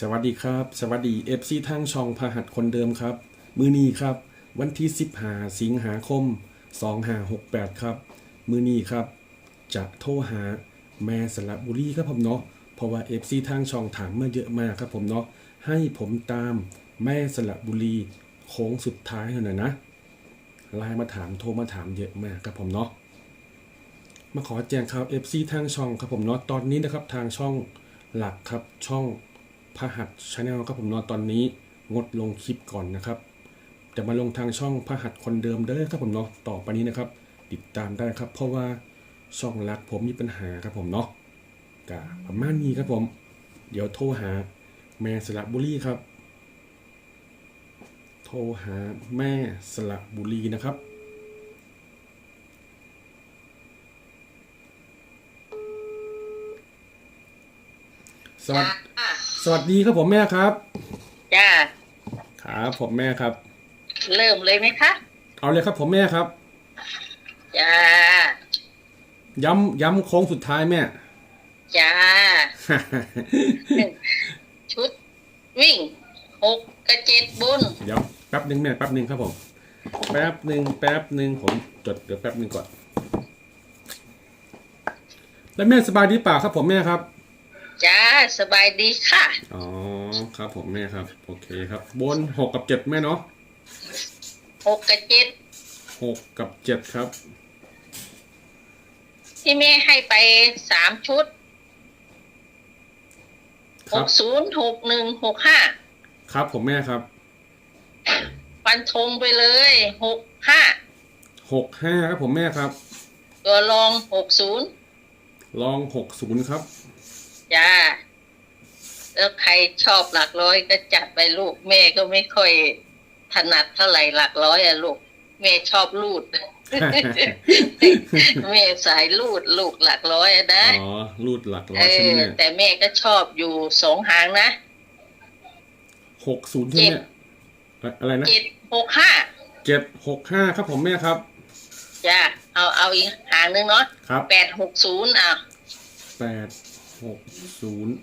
สวัสดีครับ สวัสดีเอฟซีทางช่องพหัสคนเดิมครับ มือนี้ครับ วันที่ 15 สิงหาคม 2568 ครับ มือนี้ครับ จะโทรหาแม่สระบุรีครับผมเนาะเพราะว่าเอฟซีทางช่องถามมาเยอะมากครับผมเนาะให้ผมตามแม่สระบุรีโค้งสุดท้ายหน่อยนะไลน์มาถามโทรมาถามเยอะมากครับผมเนาะมาขอแจ้งข่าว FC ทางช่องครับผมเนาะตอนนี้นะครับทางช่องหลักครับช่อง พหัสชาแนลครับผมนาะตอนนี้งดลงคลิปก่อนนะครับแต่มาลงทางช่องพหัสคนเดิมเด้อครับผมเนาะต่อไปนี้นะครับ ติดตามได้ครับ เพราะว่าช่องหลักผมมีปัญหาครับผมเนาะกะประมาณนี้ครับผม เดี๋ยวโทรหาแม่สระบุรีครับ โทรหาแม่สระบุรีนะครับสวัสดี สวัสดีครับผมแม่ครับ จ้า ครับผมแม่ครับ เริ่มเลยไหมคะ เอาเลยครับผมแม่ครับ จ้า ย้ำย้ำโค้งสุดท้ายแม่ จ้า ชุดวิ่งหกกระเจ็ดบุญเดี๋ยวแป๊บหนึ่งแม่แป๊บหนึ่งครับผม แป๊บหนึ่งแป๊บหนึ่งผมจดเดี๋ยวแป๊บหนึ่งก่อน แล้วแม่สบายดีเปล่าครับผมแม่ครับ จ้าสบายดีค่ะ อ๋อครับผมแม่ครับ โอเคครับ บนหกกับเจ็ดแม่เนาะหกกระเจ็ดหกกับเจ็ดครับ ที่แม่ให้ไปสามชุดคหรับกศูนย์หกหนึ่งหกห้าครับผมแม่ครับฟันธงไปเลยหกห้าหกห้าครับผมแม่ครับ ตัวรองหกศูนย์ลองหกศูนย์ครับ จ้าแล้วใครชอบหลักร้อยก็จัดไปลูก แม่ก็ไม่ค่อยถนัดเท่าไหร่หลักร้อยอะลูก แม่ชอบลูด แม่สายลูดลูกหลักร้อยอะนะอ๋อรูดหลักร้อเอยใช่ไหมอแม่แต่แม่ก็ชอบอยู่สองหางนะหกศูนย์ใช่ไหมแม่อะไรนะเจ็ดหกห้าเจ็ดหกห้าครับผมแม่ครับจ้าเอาเอาอีกหางหนึงเนาะครับแปดหกศูนย์อะแปด หกศูนย์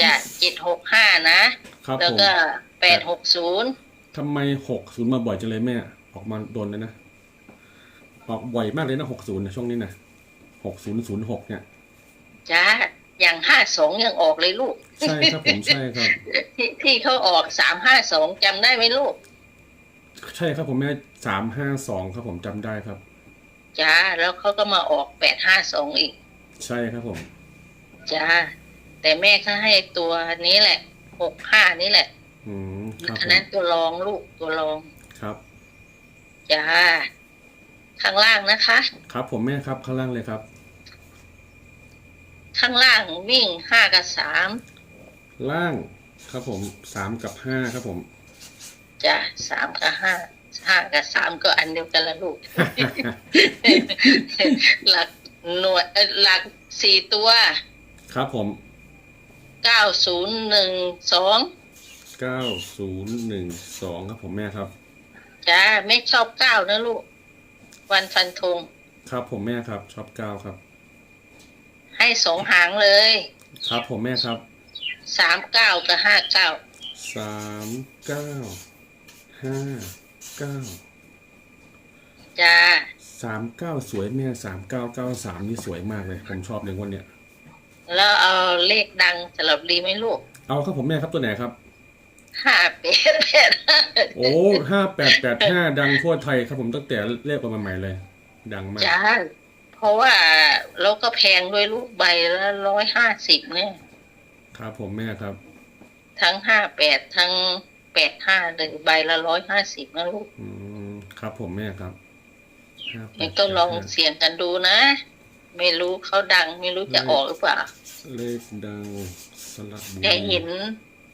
จ้าเจ็ดหกห้านะ ครับแล้วผมก็แปดหกศูนย์ทำไมหกศูนย์มาบ่อยจังเลยแม่ออกมาโดนเลยนะออกบ่อยมากเลยนะหกศูนย์นะช่วงนี้นะหกศูนย์ศูนย์หกเนี่ย จ้าอย่างห้าสองยังออกเลยลูก ใช่ครับผมใช่ครับ ที่ที่เขาออกสามห้าสองจำได้ไหมลูก ใช่ครับผมแม่สามห้าสองครับผมจำได้ครับ จ้า แล้วเขาก็มาออกแปดห้าสองอีก ใช่ครับผม จ้า แต่แม่เขาให้ตัวนี้แหละหกห้านี่แหละ อืมครับอัผนมนั้นตัวรองลูกตัวรองครับ จ้าข้างล่างนะคะ ครับผมแม่ครับข้างล่างเลยครับ ข้างล่างวิ่งห้ากับสามล่างครับผมสามกับห้าครับผม จ้าสามกับห้าห้ากับสามก็อันเดียวกันละลูก หลักหน่วยเอ่อหลักสี่ตัว ครับผมเก้าศูนย์หนึ่งสองเก้าศูนย์หนึ่งสองครับผมแม่ครับ จ้าไม่ชอบเก้านะลูก วันฟันธงครับผมแม่ครับชอบเก้าครับ ให้สองหางเลย ครับผมแม่ครับสามเก้ากับห้าเก้าสามเก้าห้าเก้าจ้าสามเก้าสวยแม่สามเก้าเก้าสามนี่สวยมากเลยผมชอบเลยวันเนี้ย แล้วเอาเลขดังสลับดีไหมลูก เอาครับผมแม่ครับตัวไหนครับห้าเป็ดเป็ดโอ้ห้าแปดแปดห้าดังทั่วไทยครับผมตั้งแต่เลขออกมาใหม่เลย ดังมากจ้าเพราะว่าเราก็แพงด้วยลูกใบละร้อยห้าสิบเนี่ยครับผมแม่ครับ ทั้งห้าแปดทั้งแปดห้าเลยใบละร้อยห้าสิบนะลูก อืมครับผมแม่ครับห้าแปดนี่ก็ลองแปดห้าเสี่ยงกันดูนะ ไม่รู้เขาดัง ไม่รู้จะออกหรือเปล่า เลขดังสลับบุแต่รีเห็น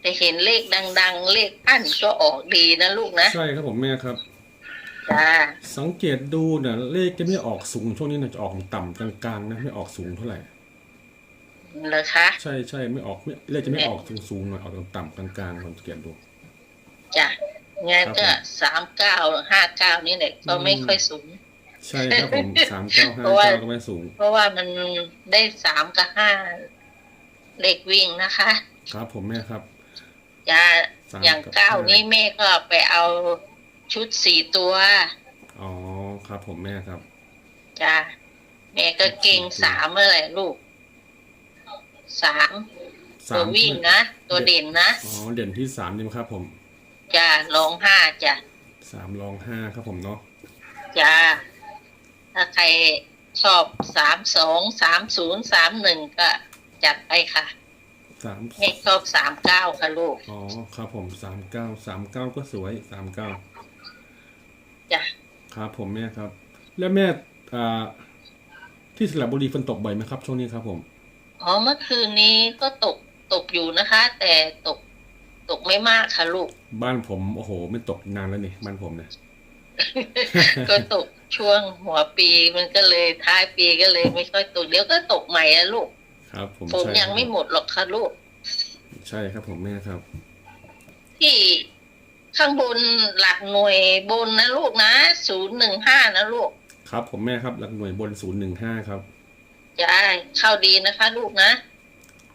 แต่เห็นเลขดัง ๆ เลขอั้นก็ออกดีนะลูกนะใช่ครับผมแม่ครับ จ้า สังเกตดูเนี่ยเลขจะไม่ออกสูงช่วงนี้นะจะออกต่ำกลางๆนะไม่ออกสูงเท่าไหร่ เหรอคะ ใช่ใช่ไม่ออกไม่เลขจะไม่ออกสูงสูงๆหน่อยออกต่ำๆกลางๆผมสังเกตดู จ้ะงั้นครับก็ผมสามเก้าห้าเก้านี่แหละก็ไม่อืมค่อยสูง ใช่ครับผมสามเก้าห้าเพราะว่า เก้าก็ไม่สูง เพราะว่ามันได้สามกับห้าเลขวิ่งนะคะ ครับผมแม่ครับจะสามอย่างกับเก้าห้านี้แม่ก็ไปเอาชุดสี่ตัวอ๋อครับผมแม่ครับ จ้ะแม่ก็เก่งสามเมื่อไหร่ลูกสามสาตัวมวิ่งนะ ตัวเด่นนะอ๋อเด่นที่สามนี่ครับ ผมจ้ะลองห้าจ้ะสามรองห้าครับผมเนาะจ้ะ ถ้าใครชอบสามสองสามศูนย์สามหนึ่งก็จัดไปค่ะสามแม่ชอบสามเก้าค่ะลูก อ๋อ ครับผมสามเก้าสามเก้าก็สวยสามเก้าจ้ะครับผมแม่ครับ แล้วแม่อ่าที่สระบุรีฝนตกบ่อยไหมครับ ช่วงนี้ครับผม อ๋อ เมื่อคืนนี้ก็ตกตกอยู่นะคะ แต่ตกตกไม่มากค่ะลูก บ้านผมโอ้โห ไม่ตกนานแล้วนี่บ้านผมเนี่ย ก็ตกช่วงหัวปีมันก็เลยท้ายปีก็เลยไม่ค่อยตกเดี๋ยวก็ตกใหม่อะลูก ครับ ผมฝนใช่ยังไม่หมดหรอกค่ะลูก ใช่ครับผมแม่ครับ ที่ข้างบนหลักหน่วยบนนะลูกนะศูนย์หนึ่งห้านะลูก ครับ ผมแม่ครับหลักหน่วยบนศูนย์หนึ่งห้าครับจะเข้าดีนะคะ ลูกนะ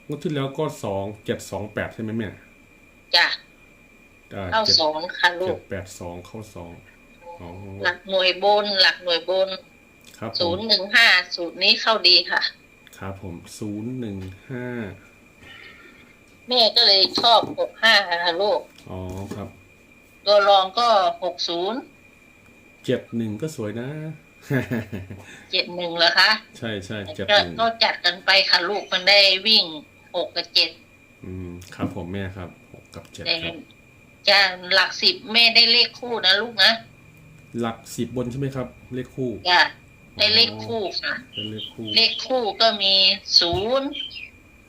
งวดที่แล้วก็สองเจ็ดสองแปดใช่ไหมแม่จ้ะอ่าเข้าเจ็ดสองค่ะลูเจ็กดแปดสองเข้าสองอ๋อ หลักหน่วยบน หลักหน่วยบนครับผศูมนย์หนึ่งห้าสูตรนี้เข้าดีค่ะ ครับผมศูนย์หนึ่งห้าแม่ก็เลยชอบหกห้าค่ะลูกอ๋อครับ ตัวรองก็หกศูนย์เจ็ดหนึ่งก็สวยนะเจ็ดหนึ่งเหรอคะ ใช่ใช่เจ็ดก็หนึ่งก็จัดกันไปค่ะลูกมันได้วิ่งหกกับเจ็ดอืมครับผมแม่ครับหกกับเจ็ดแต่ครับจะหลักสิบแม่ได้เลขคู่นะลูกนะ หลักสิบบนใช่ไหมครับ เลขคู่จะได้เลขคู่ค่ะ เป็นเลขคู่เลขคู่ก็มีศูนย์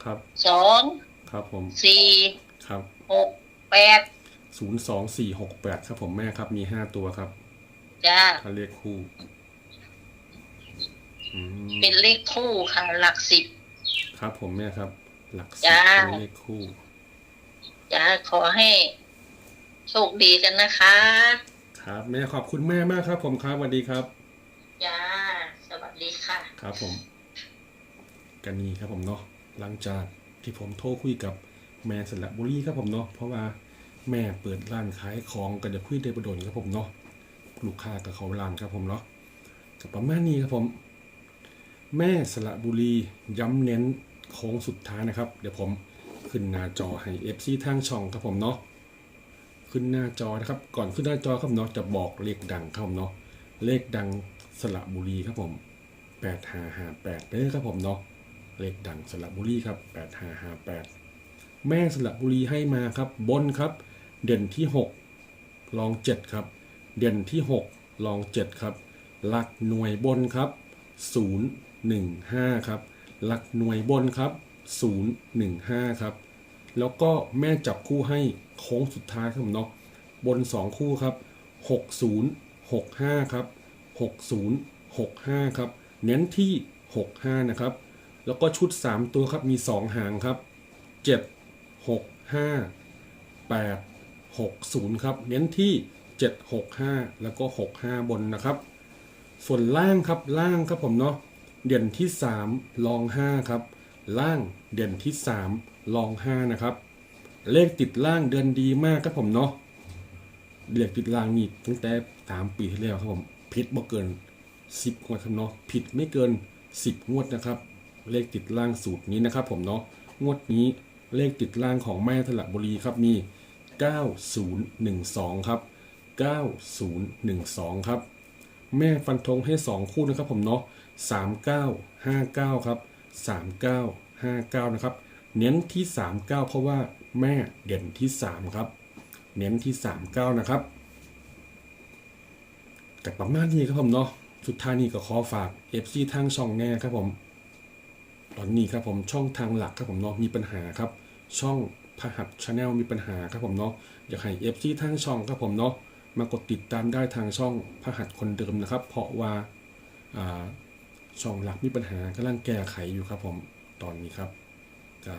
ครับสองครับผมสี่ครับหกแปดศูนย์สองสี่หกแปดครับผมแม่ครับมีห้าตัวครับจ้าถ้าเลขคู่อืมเป็นเลขคู่ค่ะ หลักสิบ ครับผมแม่ครับ หลักสิบจ้า เป็นเลขคู่ จ้าขอให้ โชคดีกันนะคะ ครับแม่ขอบคุณแม่มากครับ ผมครับสวัสดีครับจ้าสวัสดีค่ะครับผม กันนี้ครับผมเนาะหลังจากที่ผมโทรคุยกับแม่สระบุรีครับผมเนาะเพราะว่าแม่เปิดร้านขายของกันจะคุยได้ประโดนครับผมเนาะลูกค้ากับเขาร้านครับผมเนาะกับประมาณนี้ครับผม แม่สระบุรีย้ำเน้นโค้งสุดท้ายนะครับ เดี๋ยวผมขึ้นหน้าจอให้ FC ทางช่องครับผมเนาะ ขึ้นหน้าจอนะครับ ก่อนขึ้นหน้าจอครับเนาะจะบอกเลขดังครับเนาะเลขดังสระบุรีครับผมแปดห้าห้าแปดเด้อครับผมเนาะเลขดังสระบุรีครับแปดห้าห้าแปดแม่สระบุรีให้มาครับ บนครับ เด่นที่หกลองเจ็ดครับ เด่นที่หกลองเจ็ดครับ หลักหน่วยบนครับศูนย์หนึ่งห้าครับ หลักหน่วยบนครับศูนย์หนึ่งห้าครับ แล้วก็แม่จับคู่ให้โค้งสุดท้ายครับผมเนาะบนสองคู่ครับหกศูนย์หกห้าครับ 60 65 ครับ เน้นที่ 65 นะครับ แล้วก็ชุด 3 ตัวครับมี 2 หางครับ 7 6 5 8 6 0 ครับ เน้นที่ 7 6 5 แล้วก็ 65 บนนะครับ ส่วนล่างครับล่างครับผมเนาะเด่นที่3ลอง 5 ครับ ล่างเด่นที่ 3 ลอง 5 นะครับ เลขติดล่างเดือนดีมากครับผมเนาะเลขติดล่างนี่ตั้งแต่สามปีที่แล้วครับผมผิดบ่เกินสิบงวดครับเนาะผิดไม่เกินสิบงวดนะครับ เลขติดล่างสูตรนี้นะครับ ผมเนาะงวดนี้เลขติดล่างของแม่สระบุรีครับมี 9012 ครับ 9012 ครับ แม่ฟันธงให้ 2 คู่นะครับผมเนาะ3959 ครับ 3959 นะครับ เน้นที่ 39 เพราะว่าแม่เด่นที่ 3 ครับ เน้นที่ 39 นะครับแต่ประมาณนี้ครับผมเนาะ สุดท้ายนี้ก็ขอฝาก FC ทางช่องแน่ครับผม ตอนนี้ครับผมช่องทางหลักครับผมเนาะมีปัญหาครับ ช่องพหัสชาแนลมีปัญหาครับผมเนาะอยากให้ FC ทางช่องครับผมเนาะมากดติดตามได้ทางช่องพหัสคนเดิมนะครับ เพราะว่า ช่องหลักมีปัญหากำลังแก้ไขอยู่ครับผมตอนนี้ครับจะ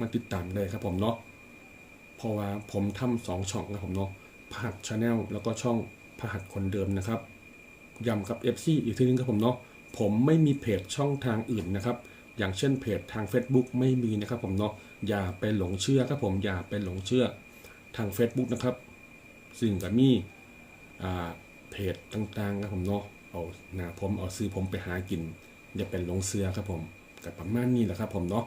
มาติดตามได้ครับผมเนาะเพราะว่าผมทำสองช่องนะครับผมเนาะพหัสชาแนลแล้วก็ช่องพหัสคนเดิมนะครับย้ำกับ FC อีกทีนึงครับผมเนาะผมไม่มีเพจช่องทางอื่นนะครับ อย่างเช่นเพจทาง Facebook ไม่มีนะครับผมเนาะอย่าไปหลงเชื่อครับผมอย่าไปหลงเชื่อทาง Facebook นะครับ ซึ่งก็มีอ่าเพจต่างๆครับผมเนาะ เอาหน้าผมเอาซื้อผมไปหากิน อย่าเป็นหลงเสือครับผมกับประมาณนี้แหละครับผมเนาะ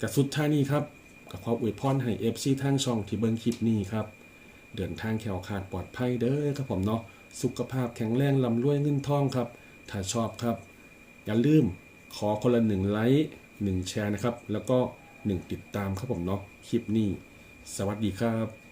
กับสุดท้ายนี้ครับกับขออวยพรให้ FC ทางช่องที่เบิ่งคลิปนี้ครับ เดินทางแขวขาดปลอดภัยเด้อครับผมเนาะสุขภาพแข็งแรงลำรวยเงินทองครับ ถ้าชอบครับ อย่าลืมขอคนละหนึ่งไลค์หนึ่งแชร์นะครับ แล้วก็หนึ่งติดตามครับผมเนาะคลิปนี้ สวัสดีครับ